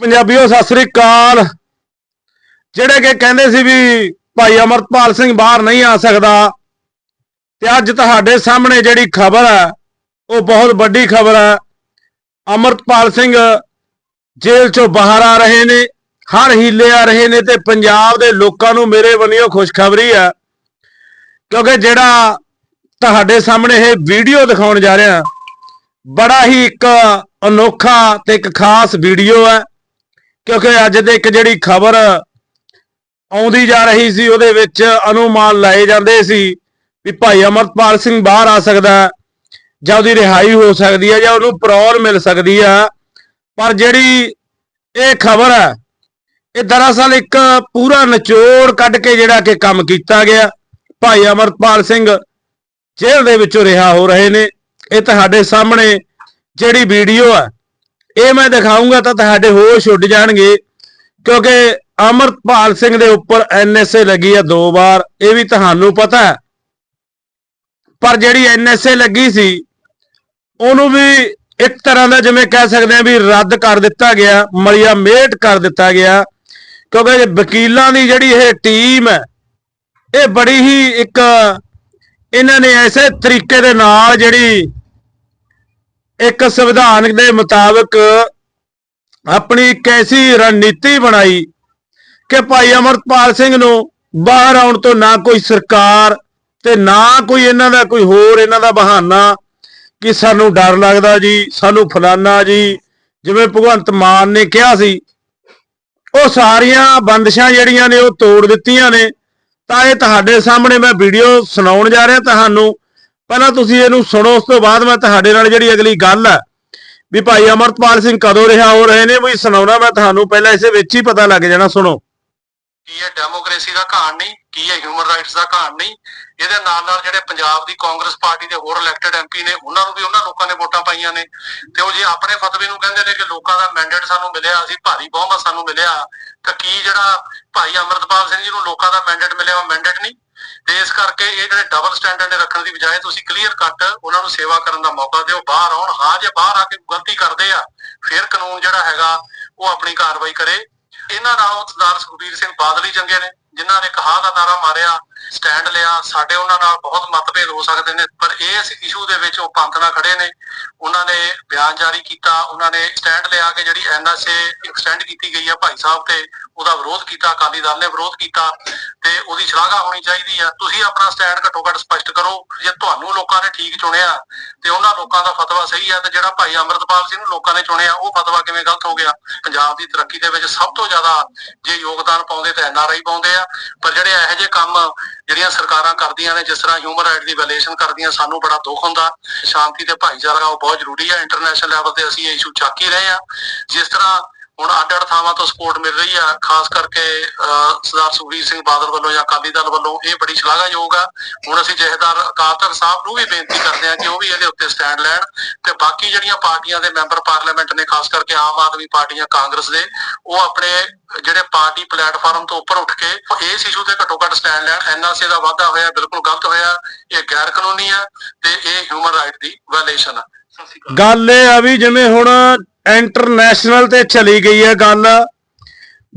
ਪੰਜਾਬੀਓ, ਸਤਿ ਸ੍ਰੀ ਅਕਾਲ। ਜਿਹੜੇ ਕਿ ਕਹਿੰਦੇ ਸੀ ਵੀ ਭਾਈ ਅਮਰਪਾਲ ਸਿੰਘ ਬਾਹਰ ਨਹੀਂ ਆ ਸਕਦਾ, ਤੇ ਅੱਜ ਤੁਹਾਡੇ ਸਾਹਮਣੇ ਜਿਹੜੀ ਖਬਰ ਹੈ, ਉਹ ਬਹੁਤ ਵੱਡੀ ਖਬਰ ਹੈ। ਅਮਰਪਾਲ ਸਿੰਘ ਜੇਲ੍ਹ ਚੋਂ ਬਾਹਰ ਆ ਰਹੇ ਨੇ, ਹਰ ਹੀਲੇ ਆ ਰਹੇ ਨੇ ਤੇ ਪੰਜਾਬ ਦੇ ਲੋਕਾਂ ਨੂੰ ਮੇਰੇ ਵੱਲੋਂ ਖੁਸ਼ਖਬਰੀ ਹੈ, ਕਿਉਂਕਿ ਜਿਹੜਾ ਤੁਹਾਡੇ ਸਾਹਮਣੇ ਇਹ ਵੀਡੀਓ ਦਿਖਾਉਣ ਜਾ ਰਿਹਾ, ਬੜਾ ਹੀ ਇੱਕ ਅਨੋਖਾ ਤੇ ਇੱਕ ਖਾਸ ਵੀਡੀਓ ਹੈ। ਕਿਉਂਕਿ ਅੱਜ ਦੇ ਇੱਕ ਜਿਹੜੀ ਖਬਰ ਆਉਂਦੀ ਜਾ ਰਹੀ ਸੀ, ਉਹਦੇ ਵਿੱਚ ਅਨੁਮਾਨ ਲਾਏ ਜਾਂਦੇ ਸੀ ਵੀ ਭਾਈ ਅਮਰਪਾਲ ਸਿੰਘ ਬਾਹਰ ਆ ਸਕਦਾ ਜਾਂ ਉਹਦੀ ਰਿਹਾਈ ਹੋ ਸਕਦੀ ਹੈ ਜਾਂ ਉਹਨੂੰ ਪਰੌਲ ਮਿਲ ਸਕਦੀ ਹੈ। ਪਰ ਜਿਹੜੀ ਇਹ ਖਬਰ ਹੈ, ਇਹ ਦਰਅਸਲ ਇੱਕ ਪੂਰਾ ਨਿਚੋੜ ਕੱਢ ਕੇ ਜਿਹੜਾ ਕਿ ਕੰਮ ਕੀਤਾ ਗਿਆ। ਭਾਈ ਅਮਰਪਾਲ ਸਿੰਘ ਜੇਲ੍ਹ ਦੇ ਵਿੱਚੋਂ ਰਿਹਾ ਹੋ ਰਹੇ ਨੇ। ਇਹ ਤੁਹਾਡੇ ਸਾਹਮਣੇ ਜਿਹੜੀ ਵੀਡੀਓ ਹੈ ਇਹ ਮੈਂ ਦਿਖਾਉਂਗਾ ਤਾਂ ਤੁਹਾਡੇ ਹੋਸ਼ ਉੱਡ ਜਾਣਗੇ, ਕਿਉਂਕਿ ਅਮਰਪਾਲ ਸਿੰਘ ਦੇ ਉੱਪਰ ਐਨਐਸਏ ਲੱਗੀ ਆ ਦੋ ਵਾਰ, ਇਹ ਵੀ ਤੁਹਾਨੂੰ ਪਤਾ ਹੈ। ਪਰ ਜਿਹੜੀ ਐਨਐਸਏ ਲੱਗੀ ਸੀ, ਉਹਨੂੰ ਵੀ ਇੱਕ ਤਰ੍ਹਾਂ ਦਾ ਜਿਵੇਂ ਕਹਿ ਸਕਦੇ ਆ ਵੀ ਰੱਦ ਕਰ ਦਿੱਤਾ ਗਿਆ, ਮਲਿਆ ਮੇਟ ਕਰ ਦਿੱਤਾ ਗਿਆ, ਕਿਉਂਕਿ ਵਕੀਲਾਂ ਦੀ ਜਿਹੜੀ ਇਹ ਟੀਮ ਹੈ, ਇਹ ਬੜੀ ਹੀ ਇੱਕ, ਇਹਨਾਂ ਨੇ ਐਸੇ ਤਰੀਕੇ ਦੇ ਨਾਲ ਜਿਹੜੀ ਇੱਕ ਸੰਵਿਧਾਨ ਦੇ ਮੁਤਾਬਕ ਆਪਣੀ ਇੱਕ ਐਸੀ ਰਣਨੀਤੀ ਬਣਾਈ ਕਿ ਭਾਈ ਅਮਰਪਾਲ ਸਿੰਘ ਨੂੰ ਬਾਹਰ ਆਉਣ ਤੋਂ ਨਾ ਕੋਈ ਸਰਕਾਰ ਤੇ ਨਾ ਕੋਈ ਇਹਨਾਂ ਦਾ ਕੋਈ ਹੋਰ ਇਹਨਾਂ ਦਾ ਬਹਾਨਾ ਕਿ ਸਾਨੂੰ ਡਰ ਲੱਗਦਾ ਜੀ, ਸਾਨੂੰ ਫਲਾਨਾ ਜੀ, ਜਿਵੇਂ ਭਗਵੰਤ ਮਾਨ ਨੇ ਕਿਹਾ ਸੀ। ਉਹ ਸਾਰੀਆਂ ਬੰਦਸ਼ਾਂ ਜਿਹੜੀਆਂ ਨੇ ਉਹ ਤੋੜ ਦਿੱਤੀਆਂ ਨੇ। ਤਾਂ ਇਹ ਤੁਹਾਡੇ ਸਾਹਮਣੇ ਮੈਂ ਵੀਡੀਓ ਸੁਣਾਉਣ ਜਾ ਰਿਹਾ ਤੁਹਾਨੂੰ। ਪਹਿਲਾਂ ਤੁਸੀਂ ਇਹਨੂੰ ਸੁਣੋ, ਉਸ ਤੋਂ ਬਾਅਦ ਮੈਂ ਤੁਹਾਡੇ ਨਾਲ ਜਿਹੜੀ ਅਗਲੀ ਗੱਲ ਹੈ, ਵੀ ਭਾਈ ਅਮਰਪਾਲ ਸਿੰਘ ਕਦੋਂ ਰਿਹਾ ਹੋ ਰਹੇ ਨੇ ਵੀ ਸੁਣਾਉਣਾ ਮੈਂ ਤੁਹਾਨੂੰ, ਪਹਿਲਾਂ ਇਸੇ ਵਿੱਚ ਹੀ ਪਤਾ ਲੱਗ ਜਾਣਾ, ਸੁਣੋ। ਕੀ ਹੈ ਡੈਮੋਕ੍ਰੇਸੀ ਦਾ ਘਾਣ ਨਹੀਂ, ਕੀ ਹੈ ਹਿਊਮਨ ਰਾਈਟਸ ਦਾ ਘਾਣ ਨਹੀਂ, ਇਹਦੇ ਨਾਲ ਨਾਲ ਜਿਹੜੇ ਪੰਜਾਬ ਦੀ ਕਾਂਗਰਸ ਪਾਰਟੀ ਦੇ ਹੋਰ ਇਲੈਕਟਡ ਐਮਪੀ ਨੇ, ਉਹਨਾਂ ਨੂੰ ਵੀ ਉਹਨਾਂ ਲੋਕਾਂ ਨੇ ਵੋਟਾਂ ਪਾਈਆਂ ਨੇ। ਤੇ ਉਹ ਜੇ ਆਪਣੇ ਫਤਵੇ ਨੂੰ ਕਹਿੰਦੇ ਨੇ ਕਿ ਲੋਕਾਂ ਦਾ ਮੈਂਡੇਟ ਸਾਨੂੰ ਮਿਲਿਆ, ਅਸੀਂ ਭਾਰੀ ਬਹੁਮਤ ਸਾਨੂੰ ਮਿਲਿਆ, ਤਾਂ ਕੀ ਜਿਹੜਾ ਭਾਈ ਅਮਰਤਪਾਲ ਸਿੰਘ ਜੀ ਨੂੰ ਲੋਕਾਂ ਦਾ ਮੈਂਡੇਟ ਮਿਲਿਆ, ਉਹ ਮੈਂਡੇਟ ਨਹੀਂ? ਤੇ ਇਸ ਕਰਕੇ ਇਹ ਜਿਹੜੇ ਡਬਲ ਸਟੈਂਡਰਡ ਰੱਖਣ ਦੀ ਬਜਾਏ ਤੁਸੀਂ ਕਲੀਅਰ ਕੱਟ ਉਹਨਾਂ ਨੂੰ ਸੇਵਾ ਕਰਨ ਦਾ ਮੌਕਾ ਦਿਓ, ਬਾਹਰ ਆਉਣ, ਹਾਂ ਜੇ ਬਾਹਰ ਆ ਕੇ ਗਲਤੀ ਕਰਦੇ ਆ, ਫਿਰ ਕਾਨੂੰਨ ਜਿਹੜਾ ਹੈਗਾ ਉਹ ਆਪਣੀ ਕਾਰਵਾਈ ਕਰੇ। ਇਹਨਾਂ ਨਾਲੋਂ ਸਰਦਾਰ ਸੁਖਬੀਰ ਸਿੰਘ ਬਾਦਲ ਹੀ ਚੰਗੇ ਨੇ, ਜਿਨ੍ਹਾਂ ਨੇ ਕਹਾ ਦਾ ਨਾਰਾ ਮਾਰਿਆ ਸਟੈਂਡ ਲਿਆ, ਸਾਡੇ ਉਹਨਾਂ ਨਾਲ ਬਹੁਤ ਮਤਭੇਦ ਹੋ ਸਕਦੇ ਨੇ, ਪਰ ਇਸ ਇਸ਼ੂ ਦੇ ਵਿੱਚ ਉਹ ਪੰਥ ਨਾਲ ਖੜੇ ਨੇ। ਉਹਨਾਂ ਨੇ ਬਿਆਨ ਜਾਰੀ ਕੀਤਾ, ਉਹਨਾਂ ਨੇ ਸਟੈਂਡ ਲਿਆ ਕਿ ਜਿਹੜੀ ਐਨਐਸਏ ਐਕਸਟੈਂਡ ਕੀਤੀ ਗਈ ਹੈ ਭਾਈ ਸਾਹਿਬ ਤੇ, ਉਹਦਾ ਵਿਰੋਧ ਕੀਤਾ, ਅਕਾਲੀ ਦਲ ਨੇ ਵਿਰੋਧ ਕੀਤਾ ਤੇ ਉਹਦੀ ਸ਼ਲਾਘਾ ਹੋਣੀ ਚਾਹੀਦੀ ਆ। ਤੁਸੀਂ ਆਪਣਾ ਸਟੈਂਡ ਘੱਟੋ ਘੱਟ ਸਪਸ਼ਟ ਕਰੋ, ਜੇ ਤੁਹਾਨੂੰ ਲੋਕਾਂ ਨੇ ਠੀਕ ਚੁਣਿਆ ਤੇ ਉਹਨਾਂ ਲੋਕਾਂ ਦਾ ਫਤਵਾ ਸਹੀ ਆ ਤੇ ਜਿਹੜਾ ਭਾਈ ਅਮਰਤਪਾਲ ਸਿੰਘ ਨੂੰ ਲੋਕਾਂ ਨੇ ਚੁਣਿਆ, ਉਹ ਫਤਵਾ ਕਿਵੇਂ ਗਲਤ ਹੋ ਗਿਆ? ਪੰਜਾਬ ਦੀ ਤਰੱਕੀ ਦੇ ਵਿੱਚ ਸਭ ਤੋਂ ਜ਼ਿਆਦਾ ਜੇ ਯੋਗਦਾਨ ਪਾਉਂਦੇ ਤਾਂ ਐਨਆਰਆਈ ਪਾਉਂਦੇ ਆ, ਪਰ ਜਿਹੜੇ ਇਹੋ ਜਿਹੇ ਕੰਮ ਜਿਹੜੀਆਂ ਸਰਕਾਰਾਂ ਕਰਦੀਆਂ ਨੇ, ਜਿਸ ਤਰ੍ਹਾਂ ਹਿਊਮਨ ਰਾਈਟ ਦੀ ਵਾਇਲੇਸ਼ਨ ਕਰਦੀਆਂ, ਸਾਨੂੰ ਬੜਾ ਦੁੱਖ ਹੁੰਦਾ। ਸ਼ਾਂਤੀ ਤੇ ਭਾਈਚਾਰਾ ਉਹ ਬਹੁਤ ਜ਼ਰੂਰੀ ਹੈ ਇੰਟਰਨੈਸ਼ਨਲ ਲੈਵਲ ਤੇ ਅਸੀਂ ਇਹ ਇਸ਼ੂ ਚੱਕ ਹੀ ਰਹੇ ਆ। ਜਿਸ ਤਰ੍ਹਾਂ ਹੁਣ ਅੱਡ ਅੱਡ ਥਾਵਾਂ ਤੋਂ ਸਪੋਰਟ ਮਿਲ ਰਹੀ ਆ, ਖਾਸ ਕਰਕੇ ਸਰਦਾਰ ਸੁਖਬੀਰ ਸਿੰਘ ਬਾਦਲ ਵੱਲੋਂ ਜਾਂ ਅਕਾਲੀ ਦਲ ਵੱਲੋਂ ਇਹ ਬੜੀ ਸ਼ਲਾਘਾਯੋਗ ਆ। ਹੁਣ ਅਸੀਂ ਜਥੇਦਾਰ ਅਕਾਲ ਸਾਹਿਬ ਨੂੰ ਵੀ ਬੇਨਤੀ ਕਰਦੇ ਆ ਕਿ ਉਹ ਵੀ ਇਹਦੇ ਉੱਤੇ ਸਟੈਂਡ ਲੈਣ ਤੇ ਬਾਕੀ ਜਿਹੜੀਆਂ ਪਾਰਟੀਆਂ ਦੇ ਮੈਂਬਰ ਪਾਰਲੀਮੈਂਟ ਨੇ, ਖਾਸ ਕਰਕੇ ਆਮ ਆਦਮੀ ਪਾਰਟੀਆਂ ਕਾਂਗਰਸ ਦੇ, ਉਹ ਆਪਣੇ ਜਿਹੜੇ ਪਾਰਟੀ ਪਲੇਟਫਾਰਮ ਤੋਂ ਉੱਪਰ ਉੱਠ ਕੇ ਇਸ ਇਸ਼ੂ ਤੇ ਘੱਟੋ ਘੱਟ ਸਟੈਂਡ ਲੈਣ। ਐਨਆਰਸੀ ਦਾ ਵਾਅਦਾ ਹੋਇਆ, ਬਿਲਕੁਲ ਗਲਤ ਹੋਇਆ, ਇਹ ਗੈਰ ਕਾਨੂੰਨੀ ਆ ਤੇ ਇਹ ਹਿਊਮਨ ਰਾਈਟ ਦੀ ਵਾਇਲੇਸ਼ਨ ਆ। ਗੱਲ ਇਹ ਆ ਵੀ ਜਿਵੇਂ ਹੁਣ ਇੰਟਰਨੈਸ਼ਨਲ ਤੇ ਚਲੀ ਗਈ ਹੈ ਗੱਲ।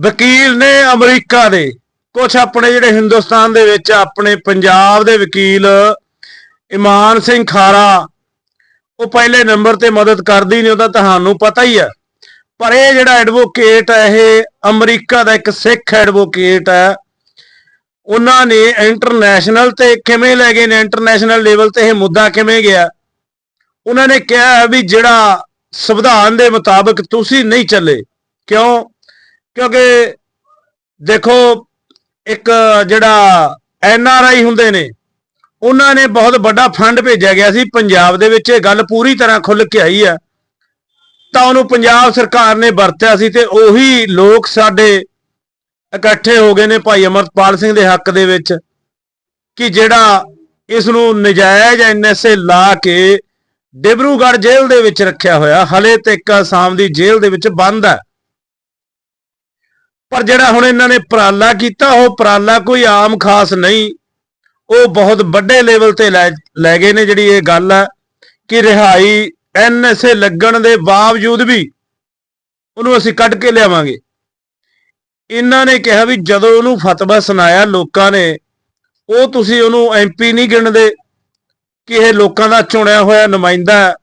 ਵਕੀਲ ਨੇ ਅਮਰੀਕਾ ਦੇ ਕੁਝ ਆਪਣੇ ਜਿਹੜੇ ਹਿੰਦੁਸਤਾਨ ਦੇ ਵਿੱਚ ਆਪਣੇ ਪੰਜਾਬ ਦੇ ਵਕੀਲ ਇਮਾਨ ਸਿੰਘ ਖਾਰਾ, ਉਹ ਪਹਿਲੇ ਨੰਬਰ ਤੇ ਮਦਦ ਕਰਦੀ ਨਹੀਂ ਉਹਦਾ ਤੁਹਾਨੂੰ ਪਤਾ ਹੀ ਹੈ। ਪਰ ਇਹ ਜਿਹੜਾ ਐਡਵੋਕੇਟ ਹੈ, ਇਹ ਅਮਰੀਕਾ ਦਾ ਇੱਕ ਸਿੱਖ ਐਡਵੋਕੇਟ ਹੈ। ਉਹਨਾਂ ਨੇ ਇੰਟਰਨੈਸ਼ਨਲ ਤੇ ਕਿਵੇਂ ਲੈ ਗਏ ਨੇ? ਇੰਟਰਨੈਸ਼ਨਲ ਲੈਵਲ ਤੇ ਇਹ ਮੁੱਦਾ ਕਿਵੇਂ ਗਿਆ? ਉਹਨਾਂ ਨੇ ਕਿਹਾ ਵੀ ਜਿਹੜਾ ਸੰਵਿਧਾਨ ਦੇ ਮੁਤਾਬਕ ਤੁਸੀਂ ਨਹੀਂ ਚੱਲੇ। ਕਿਉਂ? ਕਿਉਂਕਿ ਦੇਖੋ, ਇੱਕ ਜਿਹੜਾ ਐਨ ਆਰ ਆਈ ਹੁੰਦੇ ਨੇ, ਉਹਨਾਂ ਨੇ ਬਹੁਤ ਵੱਡਾ ਫੰਡ ਭੇਜਿਆ ਗਿਆ ਸੀ। ਪੰਜਾਬ ਦੇ ਵਿੱਚ ਇਹ ਗੱਲ ਪੂਰੀ ਤਰ੍ਹਾਂ ਖੁੱਲ ਕੇ ਆਈ ਆ ਤਾਂ ਉਹਨੂੰ ਪੰਜਾਬ ਸਰਕਾਰ ਨੇ ਵਰਤਿਆ ਸੀ ਤੇ ਉਹੀ ਲੋਕ ਸਾਡੇ ਇਕੱਠੇ ਹੋ ਗਏ ਨੇ ਭਾਈ ਅਮਰਪਾਲ ਸਿੰਘ ਦੇ ਹੱਕ ਦੇ ਵਿੱਚ, ਕਿ ਜਿਹੜਾ ਇਸ ਨੂੰ ਨਜਾਇਜ਼ ਐਨਐਸਏ ਲਾ ਕੇ ਡਿਬਰੂਗੜ੍ਹ ਜੇਲ੍ਹ ਦੇ ਵਿੱਚ ਰੱਖਿਆ ਹੋਇਆ। ਹਲੇ ਤੱਕ ਆਸਾਮ ਦੀ ਜੇਲ੍ਹ ਦੇ ਵਿੱਚ ਬੰਦ ਹੈ। ਪਰ ਜਿਹੜਾ ਹੁਣ ਇਹਨਾਂ ਨੇ ਉਪਰਾਲਾ ਕੀਤਾ, ਉਹ ਉਪਰਾਲਾ ਕੋਈ ਆਮ ਖਾਸ ਨਹੀਂ। ਉਹ ਬਹੁਤ ਵੱਡੇ ਲੈਵਲ ਤੇ ਲੈ ਲੈ ਗਏ ਨੇ ਜਿਹੜੀ ਇਹ ਗੱਲ ਹੈ ਕਿ ਰਿਹਾਈ ਐਨਐਸਏ ਲੱਗਣ ਦੇ ਬਾਵਜੂਦ ਵੀ ਉਹਨੂੰ ਅਸੀਂ ਕੱਢ ਕੇ ਲਿਆਵਾਂਗੇ। ਇਹਨਾਂ ਨੇ ਕਿਹਾ ਵੀ ਜਦੋਂ ਉਹਨੂੰ ਫਤਵਾ ਸੁਣਾਇਆ ਲੋਕਾਂ ਨੇ, ਉਹ ਤੁਸੀਂ ਉਹਨੂੰ ਐਮਪੀ ਨਹੀਂ ਗਿਣਦੇ। ਕਿ ਇਹ ਲੋਕਾਂ ਦਾ ਚੁਣਿਆ ਹੋਇਆ ਨੁਮਾਇੰਦਾ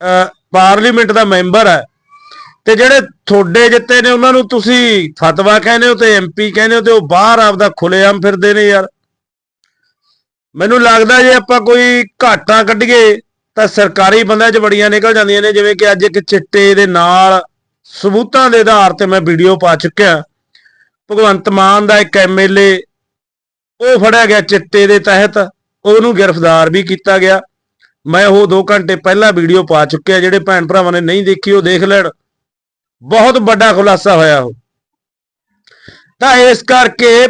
ਅਹ, ਪਾਰਲੀਮੈਂਟ ਦਾ ਮੈਂਬਰ ਹੈ। ਤੇ ਜਿਹੜੇ ਤੁਹਾਡੇ ਜਿੱਤੇ ਨੇ, ਉਹਨਾਂ ਨੂੰ ਤੁਸੀਂ ਫਤਵਾ ਕਹਿੰਦੇ ਹੋ ਤੇ ਐਮਪੀ ਕਹਿੰਦੇ ਹੋ ਤੇ ਉਹ ਬਾਹਰ ਆਪਦਾ ਖੁੱਲੇਆਮ ਫਿਰਦੇ ਨੇ ਯਾਰ। ਮੈਨੂੰ ਲੱਗਦਾ ਜੇ ਆਪਾਂ ਕੋਈ ਘਾਟਾਂ ਕੱਢੀਏ, ਤਾਂ ਸਰਕਾਰੀ ਬੰਦਿਆਂ 'ਚ ਬੜੀਆਂ ਨਿਕਲ ਜਾਂਦੀਆਂ ਨੇ, ਜਿਵੇਂ ਕਿ ਅੱਜ ਇੱਕ ਚਿੱਟੇ ਦੇ ਨਾਲ ਸਬੂਤਾਂ ਦੇ ਆਧਾਰ ਤੇ ਮੈਂ ਵੀਡੀਓ ਪਾ ਚੁੱਕਿਆ। ਭਗਵੰਤ ਮਾਨ ਦਾ ਇੱਕ ਐਮਐਲਏ ਉਹ ਫੜਿਆ ਗਿਆ ਚਿੱਟੇ ਦੇ ਤਹਿਤ। ਉਹਨੂੰ ਗ੍ਰਿਫਤਾਰ ਵੀ ਕੀਤਾ ਗਿਆ। ਮੈਂ ਉਹ 2 ਘੰਟੇ ਪਹਿਲਾਂ ਵੀਡੀਓ ਪਾ ਚੁੱਕਿਆ, ਜਿਹੜੇ ਭੈਣ ਭਰਾਵਾਂ ਨੇ ਨਹੀਂ ਦੇਖੀ, ਉਹ ਦੇਖ ਲੈਣ। ਬਹੁਤ ਵੱਡਾ ਖੁਲਾਸਾ ਹੋਇਆ ਉਹ। ਤਾਂ ਇਸ ਕਰਕੇ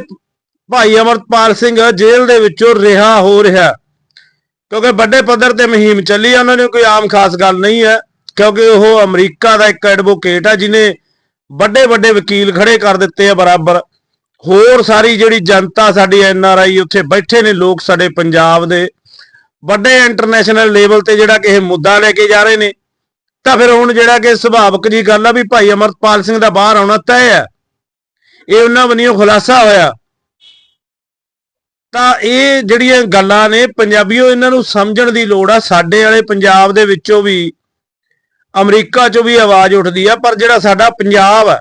ਭਾਈ ਅਮਰਪਾਲ ਸਿੰਘ ਜੇਲ੍ਹ ਦੇ ਵਿੱਚੋਂ ਰਿਹਾ ਹੋ ਰਿਹਾ। ਕਿਉਂਕਿ ਵੱਡੇ ਪੱਧਰ ਤੇ ਮੁਹਿੰਮ ਚੱਲੀ ਆ, ਉਹਨਾਂ ਨੇ ਕੋਈ ਆਮ ਖਾਸ ਗੱਲ ਨਹੀਂ ਹੈ। ਕਿਉਂਕਿ ਉਹ ਅਮਰੀਕਾ ਦਾ ਇੱਕ ਐਡਵੋਕੇਟ ਆ ਜਿਨੇ ਵੱਡੇ ਵੱਡੇ ਵਕੀਲ ਖੜੇ ਕਰ ਦਿੱਤੇ ਆ ਬਰਾਬਰ। ਹੋਰ ਸਾਰੀ ਜਿਹੜੀ ਜਨਤਾ ਸਾਡੀ ਐਨ ਆਰ ਆਈ ਉੱਥੇ ਬੈਠੇ ਨੇ, ਲੋਕ ਸਾਡੇ ਪੰਜਾਬ ਦੇ ਵੱਡੇ ਇੰਟਰਨੈਸ਼ਨਲ ਲੈਵਲ ਤੇ ਜਿਹੜਾ ਕਿ ਇਹ ਮੁੱਦਾ ਲੈ ਕੇ ਜਾ ਰਹੇ ਨੇ। ਤਾਂ ਫਿਰ ਹੁਣ ਜਿਹੜਾ ਕਿ ਸੁਭਾਵਕ ਜੀ ਗੱਲ ਆ ਵੀ ਭਾਈ ਅਮਰਪਾਲ ਸਿੰਘ ਦਾ ਬਾਹਰ ਆਉਣਾ ਤੈਅ ਹੈ ਇਹ ਉਹਨਾਂ ਵੱਲੋਂ ਖੁਲਾਸਾ ਹੋਇਆ। ਤਾਂ ਇਹ ਜਿਹੜੀਆਂ ਗੱਲਾਂ ਨੇ, ਪੰਜਾਬੀਓ ਇਹਨਾਂ ਨੂੰ ਸਮਝਣ ਦੀ ਲੋੜ ਆ। ਸਾਡੇ ਵਾਲੇ ਪੰਜਾਬ ਦੇ ਵਿੱਚੋਂ ਵੀ, ਅਮਰੀਕਾ 'ਚੋਂ ਵੀ ਆਵਾਜ਼ ਉੱਠਦੀ ਆ, ਪਰ ਜਿਹੜਾ ਸਾਡਾ ਪੰਜਾਬ ਆ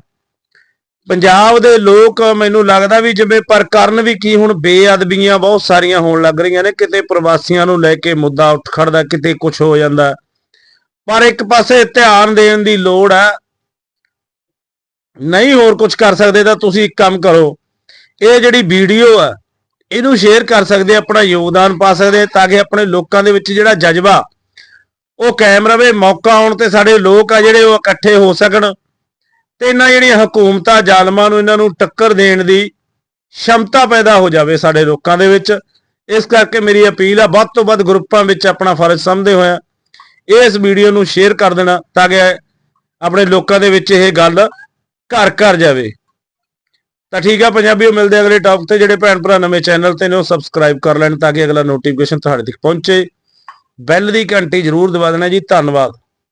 ਪੰਜਾਬ ਦੇ ਲੋਕ ਮੈਨੂੰ ਲੱਗਦਾ ਵੀ ਜਿਵੇਂ ਪਰ ਕਰਨ ਵੀ ਕੀ ਹੁਣ ਬੇਅਦਬੀਆਂ ਬਹੁਤ ਸਾਰੀਆਂ ਹੋਣ ਲੱਗ ਰਹੀਆਂ ਨੇ, ਕਿਤੇ ਪ੍ਰਵਾਸੀਆਂ ਨੂੰ ਲੈ ਕੇ ਮੁੱਦਾ ਉੱਠ ਖੜਦਾ, ਕਿਤੇ ਕੁਝ ਹੋ ਜਾਂਦਾ। ਪਰ ਇੱਕ ਪਾਸੇ ਧਿਆਨ ਦੇਣ ਦੀ ਲੋੜ ਹੈ। ਨਹੀਂ ਹੋਰ ਕੁਝ ਕਰ ਸਕਦੇ ਤਾਂ ਤੁਸੀਂ ਇੱਕ ਕੰਮ ਕਰੋ। ਇਹ ਜਿਹੜੀ ਵੀਡੀਓ ਆ ਇਹਨੂੰ ਸ਼ੇਅਰ ਕਰ ਸਕਦੇ, ਆਪਣਾ ਯੋਗਦਾਨ ਪਾ ਸਕਦੇ ਤਾਂ ਕਿ ਆਪਣੇ ਲੋਕਾਂ ਦੇ ਵਿੱਚ ਜਿਹੜਾ ਜਜ਼ਬਾ, ਉਹ ਕਾਇਮ ਰਵੇ। ਮੌਕਾ ਆਉਣ ਤੇ ਸਾਡੇ ਲੋਕ ਆ ਜਿਹੜੇ ਉਹ ਇਕੱਠੇ ਹੋ ਸਕਣ। ਤੇ ਇਹਨਾਂ ਜਿਹੜੀਆਂ ਹਕੂਮਤਾਂ ਜ਼ਾਲਮਾਂ ਨੂੰ ਇਹਨਾਂ ਨੂੰ ਟੱਕਰ ਦੇਣ ਦੀ ਸ਼ਮਤਾ ਪੈਦਾ ਹੋ ਜਾਵੇ ਸਾਡੇ ਲੋਕਾਂ ਦੇ ਵਿੱਚ, ਇਸ ਕਰਕੇ ਮੇਰੀ ਅਪੀਲ ਆ, ਵੱਧ ਤੋਂ ਵੱਧ ਗਰੁੱਪਾਂ ਵਿੱਚ ਆਪਣਾ ਫਰਜ਼ ਸਮਝਦੇ ਹੋਇਆ ਇਸ ਵੀਡੀਓ ਨੂੰ ਸ਼ੇਅਰ ਕਰ ਦੇਣਾ ਤਾਂ ਕਿ ਆਪਣੇ ਲੋਕਾਂ ਦੇ ਵਿੱਚ ਇਹ ਗੱਲ ਘਰ ਘਰ ਜਾਵੇ। ਤਾਂ ਠੀਕ ਆ ਪੰਜਾਬੀਓ ਮਿਲਦੇ ਅਗਲੇ ਟੌਪਿਕ ਤੇ। ਜਿਹੜੇ ਭੈਣ ਭਰਾ ਨਵੇਂ ਚੈਨਲ ਤੇ ਨੇ, ਉਹ ਸਬਸਕ੍ਰਾਈਬ ਕਰ ਲੈਣ ਤਾਂ ਕਿ ਅਗਲਾ ਨੋਟੀਫਿਕੇਸ਼ਨ ਤੁਹਾਡੇ ਤੱਕ ਪਹੁੰਚੇ। ਬੈਲ ਦੀ ਘੰਟੀ ਜ਼ਰੂਰ ਦਬਾ ਦੇਣਾ ਜੀ, ਧੰਨਵਾਦ।